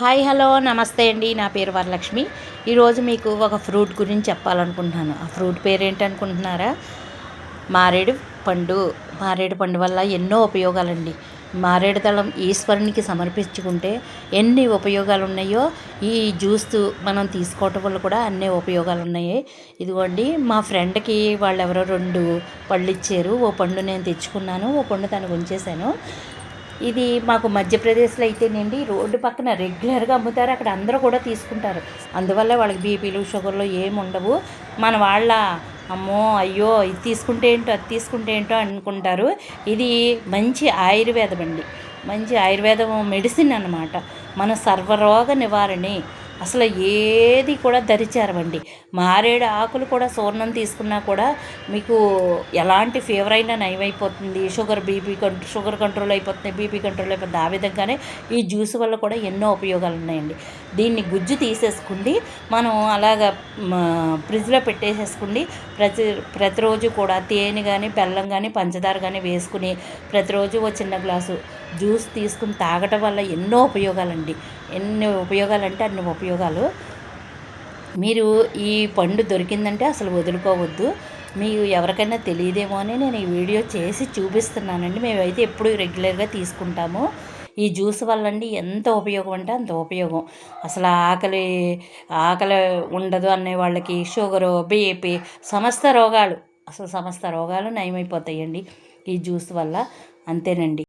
Hi hello నమస్తే అండి. నా పేరు వరలక్ష్మి. ఈరోజు మీకు ఒక ఫ్రూట్ గురించి చెప్పాలనుకుంటున్నాను. ఆ ఫ్రూట్ పేరు ఏంటనుకుంటున్నారా మారేడు పండు. మారేడు పండు వల్ల ఎన్నో ఉపయోగాలండి. మారేడు దళం ఈశ్వరునికి సమర్పించుకుంటే ఎన్ని ఉపయోగాలు ఉన్నాయో ఈ జ్యూస్ మనం తీసుకోవటం వల్ల కూడా అన్ని ఉపయోగాలు ఉన్నాయి ఇదిగోండి మా ఫ్రెండ్కి వాళ్ళు ఎవరో రెండు పళ్ళు ఇచ్చారు. ఓ పండు నేను తెచ్చుకున్నాను. ఓ పండు తనకు ఉంచేశాను. ఇది మాకు మధ్యప్రదేశ్లో అయితేనండి రోడ్డు పక్కన రెగ్యులర్గా అమ్ముతారు అక్కడ అందరూ కూడా తీసుకుంటారు. అందువల్ల వాళ్ళకి బీపీలు షుగర్లు ఏమి ఉండవు. మన వాళ్ళ అమ్మో అయ్యో ఇది తీసుకుంటే ఏంటో అది తీసుకుంటే ఏంటో అనుకుంటారు. ఇది మంచి ఆయుర్వేదం అండి మంచి ఆయుర్వేదం మెడిసిన్ అనమాట మన సర్వరోగ నివారణి. అసలు ఏది కూడా ధరిచారవండి మారేడు ఆకులు కూడా సూర్ణం తీసుకున్నా కూడా మీకు ఎలాంటి ఫీవర్ అయినా నయమైపోతుంది. Sugar BP control sugar control అయిపోతుంది బీపీ కంట్రోల్ అయిపోతుంది. ఆ విధంగానే ఈ జ్యూస్ వల్ల కూడా ఎన్నో ఉపయోగాలు ఉన్నాయండి దీన్ని గుజ్జు తీసేసుకుండి మనం అలాగ ఫ్రిడ్జ్లో పెట్టేసేసుకుండి ప్రతి ప్రతిరోజు కూడా తేనె కానీ బెల్లం కానీ పంచదార కానీ వేసుకుని ప్రతిరోజు ఒక చిన్న గ్లాసు జ్యూస్ తీసుకుని తాగటం వల్ల ఎన్నో ఉపయోగాలండి. ఎన్ని ఉపయోగాలు అంటే అన్ని ఉపయోగాలు. మీరు ఈ పండు దొరికిందంటే అసలు వదులుకోవద్దు. మీకు ఎవరికైనా తెలియదేమో అని నేను ఈ వీడియో చేసి చూపిస్తున్నానండి. మేమైతే ఎప్పుడు రెగ్యులర్గా తీసుకుంటాము. ఈ జ్యూస్ వల్ల అండి ఎంత ఉపయోగం అంటే అంత ఉపయోగం. అసలు ఆకలి ఆకలి ఉండదు అనే వాళ్ళకి షుగరు బీపీ సమస్త రోగాలు అసలు సమస్త రోగాలు నయమైపోతాయండి ఈ జ్యూస్ వల్ల. అంతేనండి.